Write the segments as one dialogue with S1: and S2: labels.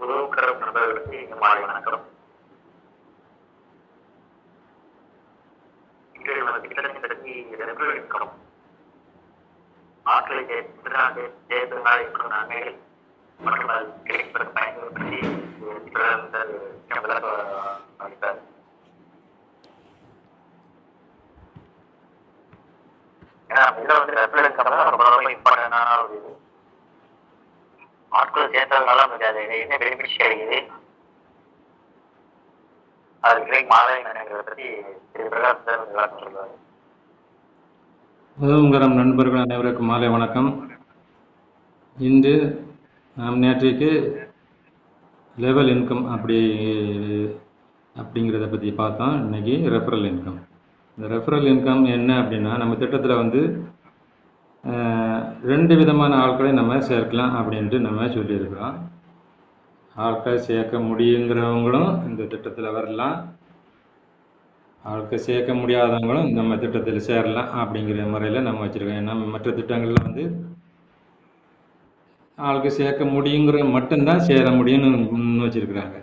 S1: உதவுகிற நண்பர்களுக்கு இங்கு மாலை வணக்கம். இங்கே நமது திட்டத்தை பற்றி நிர்வகிக்கிறோம் ஆட்களை எதிராக தேர்தலாக இருக்கும் நாங்கள் மற்றும் அது கிடைப்பது பயன்கள் பற்றி அளித்தார் ஏன்னா இதில் வந்து ரெகுலேட் ரொம்ப ரொம்ப இம்பார்ட்டன்டான ஒரு இது ஆட்கள் சேர்த்ததுனால நமக்கு அது என்ன பெனிஃபிட்ஸ் கிடைக்குது? அது கிரேக் மாலை என்னங்கிறத பற்றி திரு பிரகாஷ் சார் விளக்கம்
S2: உதவுங்கரம் நண்பர்கள் அனைவருக்கும் மாலை வணக்கம். இன்று நாம் நேற்றைக்கு லெவல் இன்கம் அப்படி அப்படிங்கிறத பற்றி பார்த்தோம். இன்னைக்கு ரெஃபரல் இன்கம் இந்த ரெஃபரல் இன்கம் என்ன அப்படின்னா நம்ம திட்டத்தில் வந்து ரெண்டு விதமான ஆட்களை நம்ம சேர்க்கலாம் அப்படின்ட்டு நம்ம சொல்லியிருக்கிறோம். ஆட்கள் சேர்க்க முடியுங்கிறவங்களும் இந்த திட்டத்தில் வரலாம். ஆட்கள் சேர்க்க முடியாதவங்களும் நம்ம திட்டத்தில் சேரலாம் அப்படிங்கிற முறையில் நம்ம வச்சுருக்கோம். ஏன்னா மற்ற திட்டங்களில் வந்து ஆளுக்கு சேர்க்க முடியுங்கிற மட்டும்தான் சேர முடியும்னு வச்சுருக்குறாங்க.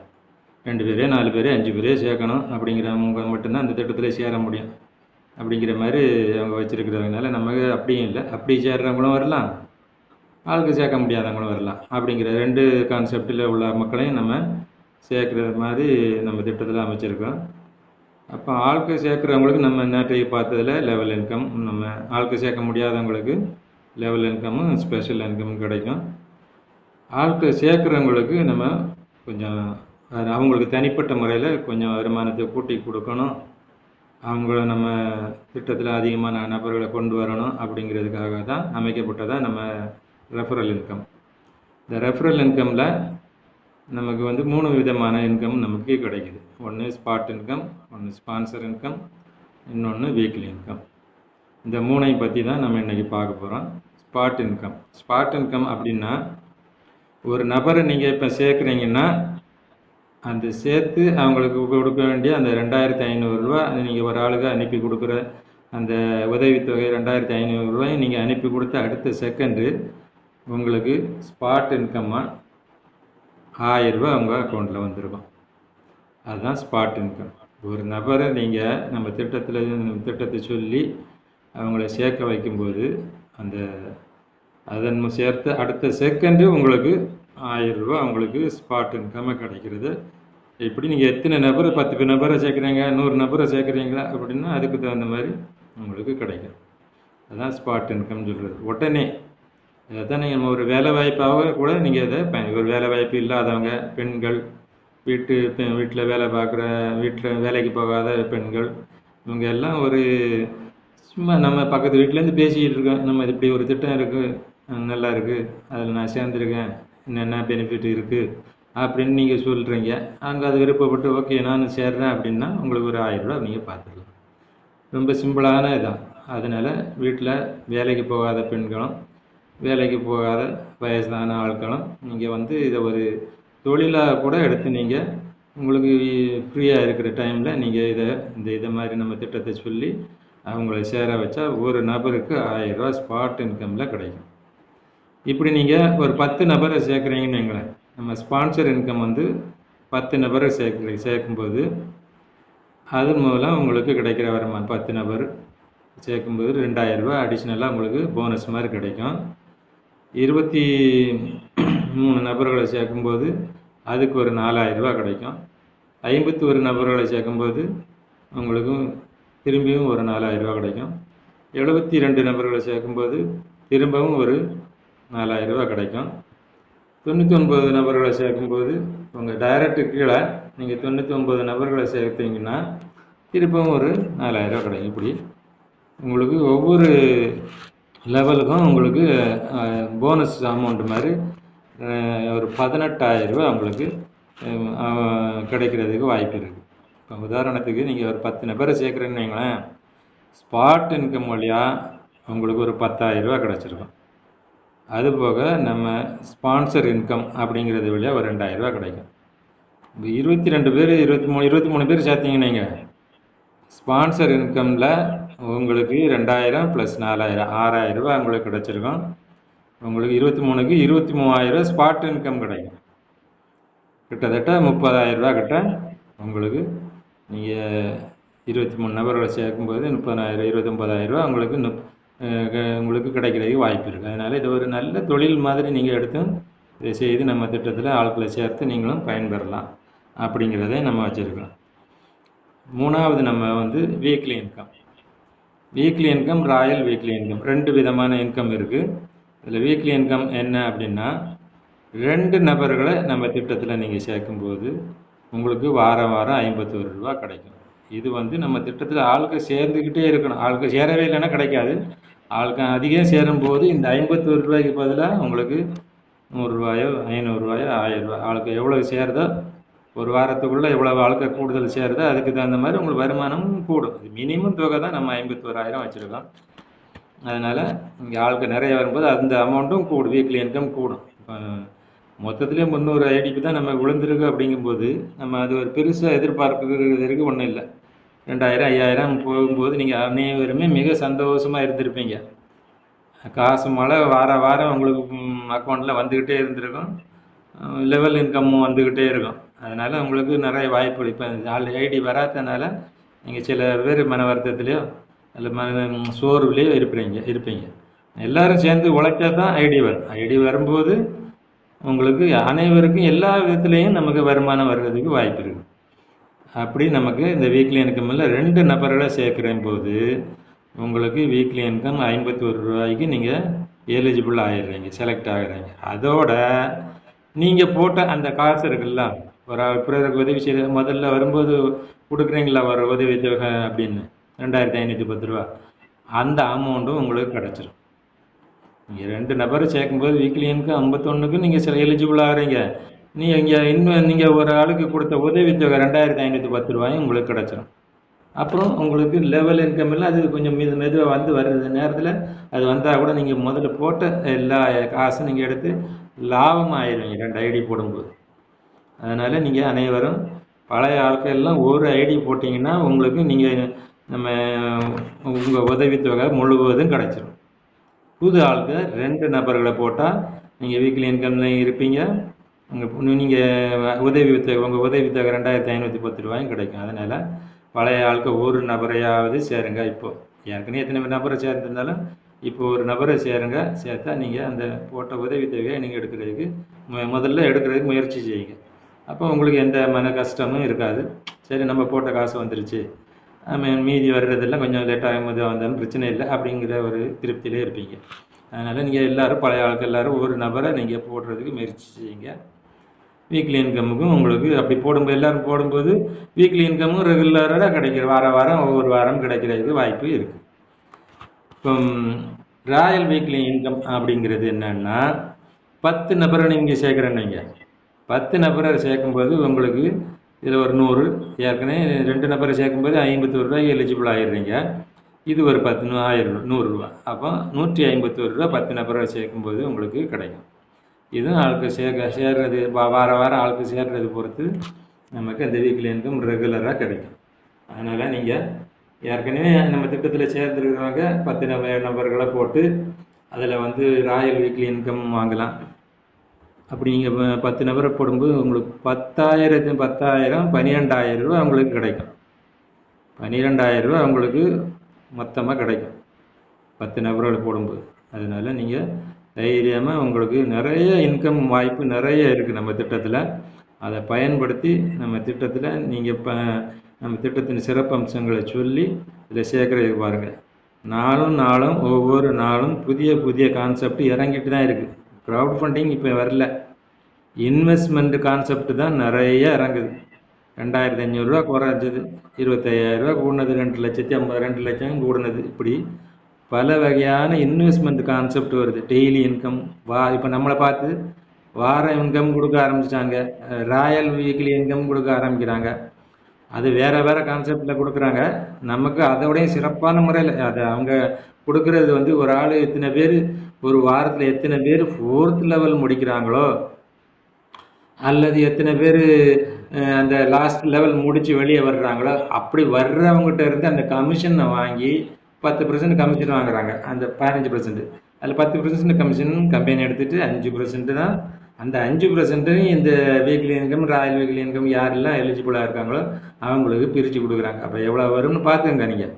S2: ரெண்டு பேரே நாலு பேரே அஞ்சு பேரே சேர்க்கணும் அப்படிங்கிறவங்க மட்டும்தான் அந்த திட்டத்தில் சேர முடியும். அப்படிங்கிற மாதிரி அவங்க வச்சுருக்கிறதுனால நமக்கு அப்படியும் இல்லை. அப்படி சேர்றவங்களும் வரலாம். ஆளுக்கு சேர்க்க முடியாதவங்களும் வரலாம். அப்படிங்கிற ரெண்டு கான்செப்டில் உள்ள மக்களையும் நம்ம சேர்க்குற மாதிரி நம்ம திட்டத்தில் அமைச்சிருக்கோம். அப்போ ஆளுக்கு சேர்க்குறவங்களுக்கு நம்ம நேற்றைக்கு பார்த்ததில் லெவல் இன்கம் நம்ம ஆளுக்கு சேர்க்க முடியாதவங்களுக்கு லெவல் இன்கமும் ஸ்பெஷல் இன்கமும் கிடைக்கும். ஆளுக்கு சேர்க்குறவங்களுக்கு நம்ம கொஞ்சம் அவங்களுக்கு தனிப்பட்ட முறையில் கொஞ்சம் வருமானத்தை கூட்டி கொடுக்கணும். அவங்கள நம்ம திட்டத்தில் அதிகமான நபர்களை கொண்டு வரணும் அப்படிங்கிறதுக்காக தான் அமைக்கப்பட்டதாக நம்ம ரெஃபரல் இன்கம் இந்த ரெஃபரல் இன்கமில் நமக்கு வந்து மூணு விதமான இன்கம் நமக்கு கிடைக்குது. ஒன்று ஸ்பாட் இன்கம் ஒன்று ஸ்பான்சர் இன்கம் இன்னொன்று வீக்லி இன்கம் இந்த மூணை பற்றி தான் நம்ம இன்றைக்கி பார்க்க போகிறோம் ஸ்பாட் இன்கம் ஸ்பாட் இன்கம் அப்படின்னா ஒரு நபரை நீங்கள் இப்போ சேர்க்குறீங்கன்னா அந்த சேர்த்து அவங்களுக்கு கொடுக்க வேண்டிய அந்த ரெண்டாயிரத்தி ஐநூறுரூவா நீங்கள் ஒரு ஆளுக்கு அனுப்பி கொடுக்குற அந்த உதவித்தொகை ரெண்டாயிரத்தி ஐநூறுரூவாயும் நீங்கள் அனுப்பி கொடுத்த அடுத்த செகண்டு உங்களுக்கு ஸ்பாட் இன்கம்மாக ஆயிரரூபா அவங்க அக்கௌண்ட்டில் வந்துருக்கும். அதுதான் ஸ்பாட் இன்கம் ஒரு நபரை நீங்கள் நம்ம திட்டத்தில் நம்ம திட்டத்தை சொல்லி அவங்கள சேர்க்க வைக்கும்போது அந்த அதன் சேர்த்து அடுத்த செகண்டு உங்களுக்கு ஆயிரம் ரூபா உங்களுக்கு ஸ்பாட் இன்கம்மை கிடைக்கிறது. இப்படி நீங்கள் எத்தனை நபரை பத்து பேர் நபரை சேர்க்குறீங்க நூறு நபரை சேர்க்குறீங்களா அப்படின்னா அதுக்கு தகுந்த மாதிரி உங்களுக்கு கிடைக்கும். அதுதான் ஸ்பாட் இன்கம் சொல்கிறது உடனே அதான் நீங்கள் ஒரு வேலை வாய்ப்பாக கூட நீங்கள் இதை பயன் ஒரு வேலை வாய்ப்பு இல்லாதவங்க பெண்கள் வீட்டு வீட்டில் வேலை பார்க்குற வீட்டில் வேலைக்கு போகாத பெண்கள் இவங்க எல்லாம் ஒரு சும்மா நம்ம பக்கத்து வீட்டிலேருந்து பேசிக்கிட்டு இருக்கோம். நம்ம இது இப்படி ஒரு திட்டம் இருக்குது நல்லா இருக்குது அதில் நான் சேர்ந்துருக்கேன் என்னென்ன பெனிஃபிட் இருக்குது அப்படின்னு நீங்கள் சொல்கிறீங்க அங்கே அது விருப்பப்பட்டு ஓகே நான் சேர்றேன் அப்படின்னா உங்களுக்கு ஒரு ஆயிரரூபா நீங்கள் பார்த்துக்கலாம். ரொம்ப சிம்பிளான இதான். அதனால் வீட்டில் வேலைக்கு போகாத பெண்களும் வேலைக்கு போகாத வயசான ஆட்களும் நீங்கள் வந்து இதை ஒரு தொழிலாக கூட எடுத்து நீங்கள் உங்களுக்கு ஃப்ரீயாக இருக்கிற டைமில் நீங்கள் இதை இந்த இதை மாதிரி நம்ம திட்டத்தை சொல்லி அவங்கள சேர வச்சா ஒரு நபருக்கு ஆயிரரூவா ஸ்பாட் இன்கமில் கிடைக்கும். இப்படி நீங்கள் ஒரு பத்து நபரை சேர்க்குறீங்கன்னு வைங்களேன். நம்ம ஸ்பான்சர் இன்கம் வந்து பத்து நபரை சேர்க்குற சேர்க்கும்போது அதன் மூலம் உங்களுக்கு கிடைக்கிற வருமானம். பத்து நபர் சேர்க்கும்போது ரெண்டாயிரம் ரூபாய் அடிஷ்னலாக உங்களுக்கு போனஸ் மாதிரி கிடைக்கும். இருபத்தி மூணு நபர்களை சேர்க்கும்போது அதுக்கு ஒரு நாலாயிரம் ரூபாய் கிடைக்கும். ஐம்பத்தி ஒரு நபர்களை சேர்க்கும்போது உங்களுக்கும் திரும்பியும் ஒரு நாலாயிரம் ரூபாய் கிடைக்கும். எழுபத்தி ரெண்டு நபர்களை சேர்க்கும்போது திரும்பவும் ஒரு நாலாயிரம் ரூபாய் கிடைக்கும். தொண்ணூற்றி ஒன்பது நபர்களை சேர்க்கும்போது உங்கள் டைரக்ட் கீழே நீங்கள் தொண்ணூற்றி ஒன்பது நபர்களை சேர்த்தீங்கன்னா திரும்பவும் ஒரு நாலாயிரரூவா கிடைக்கும். இப்படி உங்களுக்கு ஒவ்வொரு லெவலுக்கும் உங்களுக்கு போனஸ் அமௌண்ட் மாதிரி ஒரு பதினெட்டாயிரம் உங்களுக்கு கிடைக்கிறதுக்கு வாய்ப்பு இருக்குது இப்போ உதாரணத்துக்கு நீங்கள் ஒரு பத்து நபரை சேர்க்குறேன்னு வைங்களேன் ஸ்பாட் இன்கம் வழியாக உங்களுக்கு ஒரு பத்தாயிரம் கிடச்சிருக்கும். அதுபோக நம்ம ஸ்பான்சர் இன்கம் அப்படிங்கிறது வழியாக ஒரு ரெண்டாயிரம் கிடைக்கும். இப்போ இருபத்தி ரெண்டு பேர் இருபத்தி மூணு இருபத்தி மூணு பேர் சேர்த்தீங்க நீங்கள் ஸ்பான்சர் இன்கமில் உங்களுக்கு ரெண்டாயிரம் ப்ளஸ் நாலாயிரம் ஆறாயிரம் ரூபா உங்களுக்கு கிடச்சிருக்கும். உங்களுக்கு இருபத்தி மூணுக்கு இருபத்தி மூவாயிரம் ஸ்பாட் இன்கம் கிடைக்கும். கிட்டத்தட்ட முப்பதாயிரம் ரூபா கிட்ட உங்களுக்கு நீங்கள் இருபத்தி மூணு நபர்களை சேர்க்கும்போது முப்பதாயிரம் இருபத்தொம்பதாயிரம் ரூபா உங்களுக்கு நுப் உங்களுக்கு கிடைக்கிறதுக்கு வாய்ப்பு இருக்குது அதனால் இது ஒரு நல்ல தொழில் மாதிரி நீங்கள் எடுத்து இதை செய்து நம்ம திட்டத்தில் ஆட்களை சேர்த்து நீங்களும் பயன்பெறலாம் அப்படிங்கிறத நம்ம வச்சுருக்கலாம் மூணாவது நம்ம வந்து weekly income weekly income royal weekly income ரெண்டு விதமான இன்கம் இருக்குது இதில் வீக்லி இன்கம் என்ன அப்படின்னா ரெண்டு நபர்களை நம்ம திட்டத்தில் நீங்கள் சேர்க்கும்போது உங்களுக்கு வாரம் வாரம் ஐம்பத்தோரு ரூபா கிடைக்கும். இது வந்து நம்ம திட்டத்தில் ஆளுக்கு சேர்ந்துக்கிட்டே இருக்கணும். ஆளுக்கு சேரவே இல்லைன்னா கிடைக்காது. ஆளுக்கு அதிகம் சேரும்போது இந்த ஐம்பத்தோரு ரூபாய்க்கு பதிலாக உங்களுக்கு நூறுரூவாயோ ஐநூறுரூவாயோ ஆயிரம் ரூபாய் ஆளுக்கு எவ்வளோ சேருதோ ஒரு வாரத்துக்குள்ளே எவ்வளோ ஆளுக்கு கூடுதல் சேருதோ அதுக்கு தகுந்த மாதிரி உங்களுக்கு வருமானமும் கூடும். இது மினிமம் தொகை தான் நம்ம ஐம்பத்தோராயிரம் வச்சுருக்கோம். அதனால் இங்கே ஆளுக்கு நிறைய வரும்போது அந்த அமௌண்ட்டும் கூடும் வீக்லி இன்கம் கூடும். இப்போ மொத்தத்திலே முந்நூறு ஐடிக்கு தான் நம்ம விழுந்திருக்கு அப்படிங்கும்போது நம்ம அது ஒரு பெருசாக எதிர்பார்க்கிறதுக்கு ஒன்றும் இல்லை. ரெண்டாயிரம் ஐயாயிரம் போகும்போது நீங்கள் அனைவருமே மிக சந்தோஷமாக இருந்திருப்பீங்க. காசு மழை வார வாரம் உங்களுக்கு அக்கௌண்ட்டில் வந்துக்கிட்டே இருந்திருக்கும். லெவல் இன்கம்மும் வந்துக்கிட்டே இருக்கும். அதனால் உங்களுக்கு நிறைய வாய்ப்பு இப்போ ஆள் ஐடி வராதனால நீங்கள் சில பேர் மன வருத்தத்துலேயோ அல்ல மன சோர்வுலேயோ இருப்பீங்க இருப்பீங்க. எல்லாரும் சேர்ந்து உழைச்சா தான் ஐடி வரும். ஐடி வரும்போது உங்களுக்கு அனைவருக்கும் எல்லா விதத்துலேயும் நமக்கு வருமானம் வர்றதுக்கு வாய்ப்பு இருக்குது அப்படி நமக்கு இந்த வீக்லி இன்கம்மில் ரெண்டு நபர்களை சேர்க்குற போது உங்களுக்கு வீக்லி இன்கம் ஐம்பத்தோரு ரூபாய்க்கு நீங்கள் எலிஜிபிள் ஆகிடுறீங்க செலக்ட் ஆகிடுறீங்க அதோட நீங்கள் போட்ட அந்த காசு இருக்குல்ல ஒரு பிறருக்கு உதவி செய்ய முதல்ல வரும்போது கொடுக்குறீங்களா ஒரு உதவி தொகை அப்படின்னு? ரெண்டாயிரத்தி ஐநூற்றி பத்து ரூபா. அந்த அமௌண்ட்டும் உங்களுக்கு கிடச்சிரும். நீங்கள் ரெண்டு நபரை சேர்க்கும்போது வீக்லி இன்கம் ஐம்பத்தொன்றுக்கு நீங்கள் சில எலிஜிபிள் ஆகிறீங்க. நீங்கள் இங்கே இன்னும் நீங்கள் ஒரு ஆளுக்கு கொடுத்த உதவித்தொகை ரெண்டாயிரத்தி ஐநூற்றி பத்து ரூபாயும் உங்களுக்கு கிடச்சிரும். அப்புறம் உங்களுக்கு லெவல் இன்கம் எல்லாம் அது கொஞ்சம் மெது மெதுவாக வந்து வருது நேரத்தில் அது வந்தால் கூட நீங்கள் முதல்ல போட்ட எல்லா காசும் நீங்கள் எடுத்து லாபம் ஆயிடுவீங்க ரெண்டு ஐடி போடும்போது. அதனால் நீங்கள் அனைவரும் பழைய ஆட்கள் எல்லாம் ஒரு ஐடி போட்டிங்கன்னா உங்களுக்கு நீங்கள் நம்ம உங்கள் உதவித்தொகை முழுவதும் கிடச்சிரும். புது ஆளுக்கு ரெண்டு நபர்களை போட்டால் நீங்கள் வீக்லி இன்கம்ல இருப்பீங்க. அங்கே நீங்கள் உதவி தொகை உங்கள் உதவி தொகை ரெண்டாயிரத்தி ஐநூற்றி பத்து ரூபாயும் கிடைக்கும். அதனால் பழைய ஆளுக்கு ஒரு நபரையாவது சேருங்க இப்போ. ஏற்கனவே எத்தனை நபரை சேர்ந்துருந்தாலும் இப்போ ஒரு நபரை சேருங்க. சேர்த்தா நீங்கள் அந்த போட்ட உதவி தொகையை நீங்கள் எடுக்கிறதுக்கு மு- முதல்ல எடுக்கிறதுக்கு முயற்சி செய்யுங்க. அப்போ உங்களுக்கு எந்த மன கஷ்டமும் இருக்காது. சரி நம்ம போட்ட காசு வந்துருச்சு. மீதி வர்றதெல்லாம் கொஞ்சம் லேட்டாக மெதுவாக வந்தாலும் பிரச்சனை இல்லை அப்படிங்கிற ஒரு திருப்தியிலே இருப்பீங்க. அதனால் நீங்கள் எல்லோரும் பழைய ஆளுக்கு எல்லாரும் ஒரு நபரை நீங்கள் போடுறதுக்கு முயற்சி செய்யுங்க. வீக்லி இன்கமுக்கும் உங்களுக்கு அப்படி போடும்போது எல்லாரும் போடும்போது வீக்லி இன்கமும் ரெகுலராக கிடைக்கிற வார வாரம் ஒவ்வொரு வாரம் கிடைக்கிறதுக்கு வாய்ப்பு இருக்குது இப்போ ராயல் வீக்லி இன்கம் அப்படிங்கிறது என்னன்னா பத்து நபரை நீங்கள் சேர்க்குறேன்னு பத்து நபரை சேர்க்கும்போது உங்களுக்கு இதில் ஒரு நூறு ஏற்கனவே ரெண்டு நபரை சேர்க்கும்போது ஐம்பத்தோரு ரூபாய்க்கு எலிஜிபிள் ஆகிடுறீங்க இது ஒரு பத்து ஆயிரம் நூறுரூவா அப்போ நூற்றி ஐம்பத்தோரு ரூபா பத்து நபரை சேர்க்கும்போது உங்களுக்கு கிடைக்கும். இதுவும் ஆளுக்கு சேர்க்க சேர்றது வாரம் வார வாரம் ஆளுக்கு சேர்றது பொறுத்து நமக்கு அந்த வீக்லி இன்கம் ரெகுலராக கிடைக்கும். அதனால் நீங்கள் ஏற்கனவே நம்ம திட்டத்தில் சேர்ந்துருக்கிறவங்க பத்து நபர் நபர்களை போட்டு அதில் வந்து ராயல் வீக்லி இன்கம் வாங்கலாம். அப்படி நீங்கள் பத்து நபரை போடும்போது உங்களுக்கு பத்தாயிரத்து பத்தாயிரம் பன்னிரெண்டாயிரம் ரூபா உங்களுக்கு கிடைக்கும். பன்னிரெண்டாயிரம் ரூபா உங்களுக்கு மொத்தமாக கிடைக்கும். பத்து நபர்களை போடும்போது. அதனால் நீங்கள் தைரியமாக உங்களுக்கு நிறைய இன்கம் வாய்ப்பு நிறைய இருக்குது நம்ம திட்டத்தில். அதை பயன்படுத்தி நம்ம திட்டத்தில் நீங்கள் ப நம்ம திட்டத்தின் சிறப்பம்சங்களை சொல்லி இதில் சேர்க்கறது பாருங்கள் நாளும் நாளும் ஒவ்வொரு நாளும் புதிய புதிய கான்செப்ட் இறங்கிட்டு தான் இருக்குது க்ரௌட் ஃபண்டிங் இப்போ வரல. இன்வெஸ்ட்மெண்ட் கான்செப்ட் தான் நிறைய இறங்குது. ரெண்டாயிரத்தி ஐநூறுரூவா குறைஞ்சது. இருபத்தையாயிரரூவா கூடினது. ரெண்டு லட்சத்தி ஐம்பது ரெண்டு லட்சம் கூடினது. இப்படி பல வகையான இன்வெஸ்ட்மெண்ட் கான்செப்ட் வருது. டெய்லி இன்கம் வா இப்போ நம்மளை பார்த்து வார இன்கம் கொடுக்க ஆரம்பிச்சிட்டாங்க. ராயல் வீக்லி இன்கம் கொடுக்க ஆரம்பிக்கிறாங்க. அது வேற வேற கான்செப்டில் கொடுக்குறாங்க. நமக்கு அதோடய சிறப்பான முறையில் அது அவங்க கொடுக்கறது வந்து ஒரு ஆள் எத்தனை பேர் ஒரு வாரத்தில் எத்தனை பேர் ஃபோர்த் லெவல் முடிக்கிறாங்களோ அல்லது எத்தனை பேர் அந்த லாஸ்ட் லெவல் முடிச்சு வெளியே வர்றாங்களோ அப்படி வர்றவங்ககிட்ட இருந்து அந்த கமிஷனை வாங்கி பத்து பர்சன்ட் கமிஷன் வாங்குறாங்க. அந்த பதினஞ்சு பர்சன்ட் அதில் பத்து பர்சன்ட் கமிஷன் கம்பெனி எடுத்துட்டு அஞ்சு பர்சன்ட் தான். அந்த அஞ்சு பர்சன்ட்டையும் இந்த weekly income royal weekly income யாரெல்லாம் எலிஜிபிளாக இருக்காங்களோ அவங்களுக்கு பிரித்து கொடுக்குறாங்க. அப்போ எவ்வளோ வரும்னு பார்த்துங்க நீங்கள்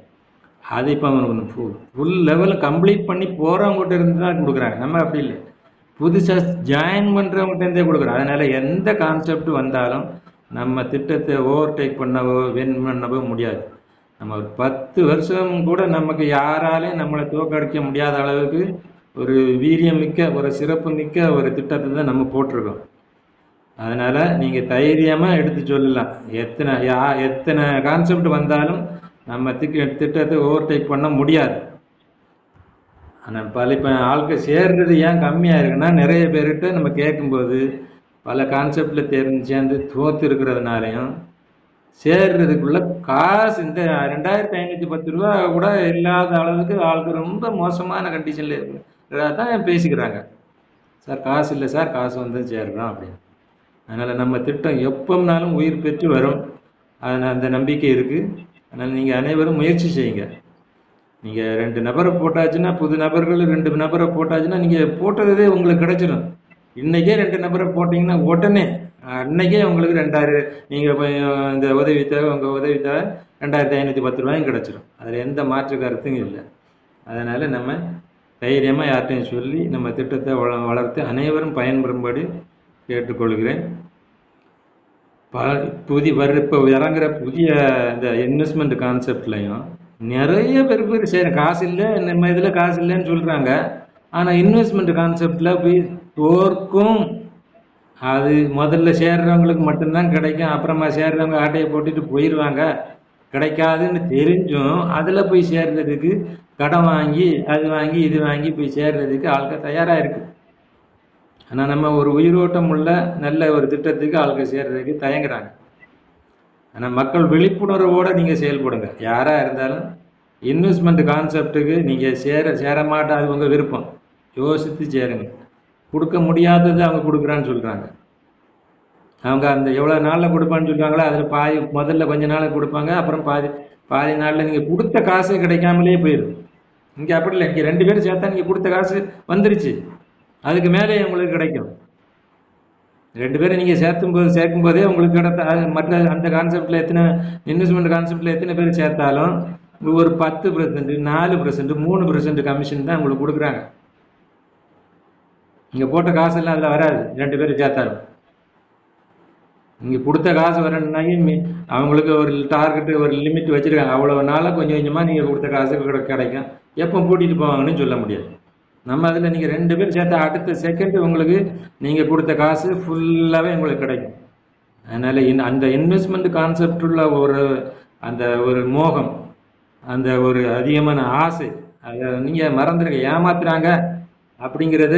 S2: அது இப்போ ஃபுல் ஃபுல் லெவலில் கம்ப்ளீட் பண்ணி போகிறவங்ககிட்ட இருந்து தான் கொடுக்குறாங்க. நம்ம அப்படி இல்லை. புதுசாக ஜாயின் பண்ணுறவங்ககிட்ட இருந்தே கொடுக்குறோம். அதனால் எந்த கான்செப்ட் வந்தாலும் நம்ம திட்டத்தை ஓவர்டேக் பண்ணவோ வின் பண்ணவோ முடியாது. நம்ம ஒரு பத்து வருஷம் கூட நமக்கு யாராலையும் நம்மளை தோக்கடிக்க முடியாத அளவுக்கு ஒரு வீரியம் மிக்க ஒரு சிறப்பு மிக்க ஒரு திட்டத்தை தான் நம்ம போட்டிருக்கோம். அதனால் நீங்கள் தைரியமாக எடுத்து சொல்லலாம். எத்தனை யா எத்தனை கான்செப்ட் வந்தாலும் நம்ம திக்க திட்டத்தை ஓவர்டேக் பண்ண முடியாது. ஆனால் பல இப்போ ஆட்கள் சேர்றது ஏன் கம்மியாக இருக்குன்னா நிறைய பேர்கிட்ட நம்ம கேட்கும்போது பல கான்செப்டில் தெரிஞ்சு சேர்ந்து தோற்று இருக்கிறதுனாலையும் சேர்றதுக்குள்ள காசு இந்த ரெண்டாயிரத்தி ஐநூற்றி பத்து ரூபா கூட இல்லாத அளவுக்கு ஆளுக்கு ரொம்ப மோசமான கண்டிஷனில் இருக்கு தான் பேசிக்கிறாங்க. சார் காசு இல்லை சார் காசு வந்து சேர்றோம் அப்படின்னு. அதனால் நம்ம திட்டம் எப்போம்னாலும் உயிர் பெற்று வரும். அதனால் அந்த நம்பிக்கை இருக்குது அதனால் நீங்கள் அனைவரும் முயற்சி செய்யுங்க. நீங்கள் ரெண்டு நபரை போட்டாச்சுன்னா புது நபர்கள் ரெண்டு நபரை போட்டாச்சுன்னா நீங்கள் போட்டதே உங்களுக்கு கிடைச்சிடும் இன்றைக்கே ரெண்டு நபரை போட்டிங்கன்னா உடனே அன்னைக்கே உங்களுக்கு ரெண்டாயிரம் நீங்கள் இந்த உதவி தேவை உங்கள் உதவி தேவை ரெண்டாயிரத்தி ஐநூற்றி பத்து ரூபாயும் கிடச்சிரும். அதில் எந்த மாற்று கருத்தும் இல்லை. அதனால் நம்ம தைரியமாக யார்கிட்டையும் சொல்லி நம்ம திட்டத்தை வள வளர்த்து அனைவரும் பயன்பெறும்படி கேட்டுக்கொள்கிறேன். ப புதிய வர்ற இப்போ இறங்குற புதிய இந்த இன்வெஸ்ட்மெண்ட் கான்செப்ட்லையும் நிறைய பேர் பேர் சரி காசு இல்லை நம்ம இதில் காசு இல்லைன்னு சொல்கிறாங்க ஆனால் இன்வெஸ்ட்மெண்ட் கான்செப்டில் போய் ஓர்க்கும் அது முதல்ல சேர்றவங்களுக்கு மட்டும்தான் கிடைக்கும். அப்புறமா சேர்றவங்க ஆட்டையை போட்டுட்டு போயிடுவாங்க கிடைக்காதுன்னு தெரிஞ்சும் அதில் போய் சேர்றதுக்கு கடன் வாங்கி அது வாங்கி இது வாங்கி போய் சேர்றதுக்கு ஆள்க தயாராக இருக்குது ஆனால் நம்ம ஒரு உயிரோட்டம் உள்ள நல்ல ஒரு திட்டத்துக்கு ஆள்க சேர்றதுக்கு தயங்குறாங்க. ஆனால் மக்கள் விழிப்புணர்வோடு நீங்கள் செயல்படுங்க. யாராக இருந்தாலும் இன்வெஸ்ட்மெண்ட் கான்செப்ட்டுக்கு நீங்கள் சேர சேர மாட்டா அது உங்கள் விருப்பம். யோசித்து சேருங்க. கொடுக்க முடியாதது அவங்க கொடுக்குறான்னு சொல்கிறாங்க அவங்க அந்த எவ்வளோ நாளில் கொடுப்பான்னு சொல்கிறாங்களோ அதில் பாதி முதல்ல கொஞ்ச நாள் கொடுப்பாங்க அப்புறம் பாதி பாதி நாளில் நீங்கள் கொடுத்த காசு கிடைக்காமலே போயிடும். இங்கே அப்படி இல்லை இங்கே ரெண்டு பேரும் சேர்த்தா நீங்கள் கொடுத்த காசு வந்துருச்சு. அதுக்கு மேலே உங்களுக்கு கிடைக்கும். ரெண்டு பேரும் நீங்கள் சேர்த்தும் போது சேர்க்கும் போதே உங்களுக்கு கிடைத்த அது மற்ற அந்த கான்செப்டில் எத்தனை இன்வெஸ்ட்மெண்ட் கான்செப்டில் எத்தனை பேர் சேர்த்தாலும் ஒரு பத்து பர்சன்ட் நாலு பர்சன்ட் மூணு பர்சன்ட் கமிஷன் தான் உங்களுக்கு கொடுக்குறாங்க. நீங்கள் போட்ட காசெல்லாம் அதில் வராது. ரெண்டு பேரும் சேர்த்தாரு நீங்கள் கொடுத்த காசு வரணுன்னாக்கி அவங்களுக்கு ஒரு டார்கெட்டு ஒரு லிமிட் வச்சுருக்காங்க. அவ்வளோ நாளாக கொஞ்சம் கொஞ்சமாக நீங்கள் கொடுத்த காசு கிடை- கிடைக்கும். எப்போ கூட்டிகிட்டு போவாங்கன்னு சொல்ல முடியாது. நம்ம அதில் நீங்கள் ரெண்டு பேர் சேர்த்தா அடுத்த செகண்ட் உங்களுக்கு நீங்கள் கொடுத்த காசு ஃபுல்லாகவே உங்களுக்கு கிடைக்கும். அதனால் இன் அந்த இன்வெஸ்ட்மெண்ட் கான்செப்ட் உள்ள ஒரு அந்த ஒரு மோகம் அந்த ஒரு அதிகமான ஆசை அதை நீங்கள் மறந்துடுங்க ஏமாத்துறாங்க. அப்படிங்கிறத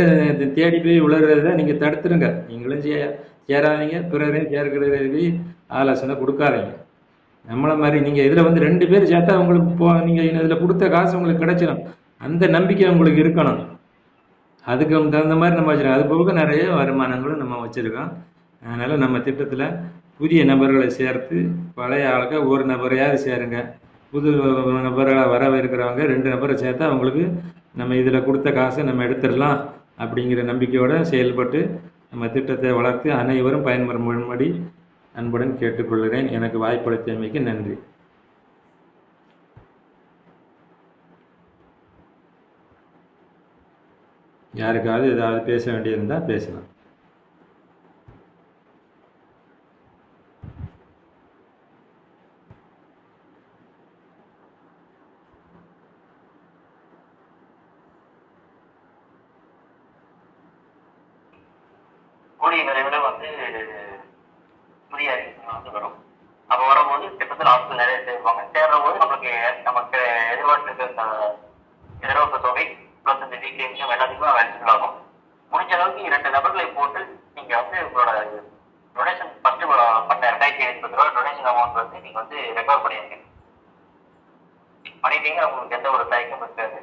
S2: தேடி போய் உளறத நீங்கள் தடுத்துருங்க. நீங்களும் சே சேராதீங்க பிறரையும் சேர்க்கிறதுக்கு ஆலோசனை கொடுக்காதீங்க. நம்மளை மாதிரி நீங்கள் இதில் வந்து ரெண்டு பேர் சேர்த்தா உங்களுக்கு போ நீங்கள் இதில் கொடுத்த காசு உங்களுக்கு கிடைச்சிடும் அந்த நம்பிக்கை உங்களுக்கு இருக்கணும். அதுக்கு தகுந்த மாதிரி நம்ம வச்சுருக்கோம். அது போக நிறைய வருமானங்களும் நம்ம வச்சுருக்கோம். அதனால் நம்ம திட்டத்தில் புதிய நபர்களை சேர்த்து பழைய ஆளுக்க ஒரு நபரையாவது சேருங்க. புது நபர்களை இருக்கிறவங்க ரெண்டு நபரை சேர்த்தா அவங்களுக்கு நம்ம இதில் கொடுத்த காசை நம்ம எடுத்துடலாம் அப்படிங்கிற நம்பிக்கையோடு செயல்பட்டு நம்ம திட்டத்தை வளர்த்து அனைவரும் பயன்பெறும்படி அன்புடன் கேட்டுக்கொள்கிறேன். எனக்கு வாய்ப்பளித்தமைக்கு நன்றி. யாருக்காவது ஏதாவது பேச வேண்டியிருந்தால் பேசலாம்
S1: கூடிய விரைவில் வந்து புதிய அறிவிப்புகள் வந்து வரும் அப்போ வரும்போது கிட்டத்தட்ட ஆட்கள் நிறைய சேர்ப்பாங்க சேர்ற போது நமக்கு நமக்கு எதிர்பார்த்து இந்த எதிர்பார்ப்பு தொகை ப்ளஸ் இந்த வீக்லி இன்கம் வேல்யூபிள் ஆகும் முடிஞ்ச அளவுக்கு இரண்டு நபர்களை போட்டு நீங்க வந்து உங்களோட டொனேஷன் ஃபர்ஸ்ட் பண்ண ரெண்டாயிரத்தி ஐநூத்தி ரூபா டொனேஷன் அமௌண்ட் வந்து நீங்க வந்து ரெக்கவர் பண்ணிருங்க. பண்ணிட்டீங்க உங்களுக்கு எந்த ஒரு தயக்கம் இருக்காது.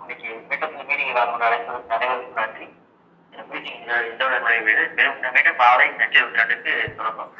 S1: இன்னைக்கு மீட்டப் மீட்டிங் எல்லாரும் அழைப்பதற்கு அனைவருக்கும் நன்றி. மீட்டிங் இதோட நுழைவு மீண்டும் மாலை நன்றி தொடக்கம்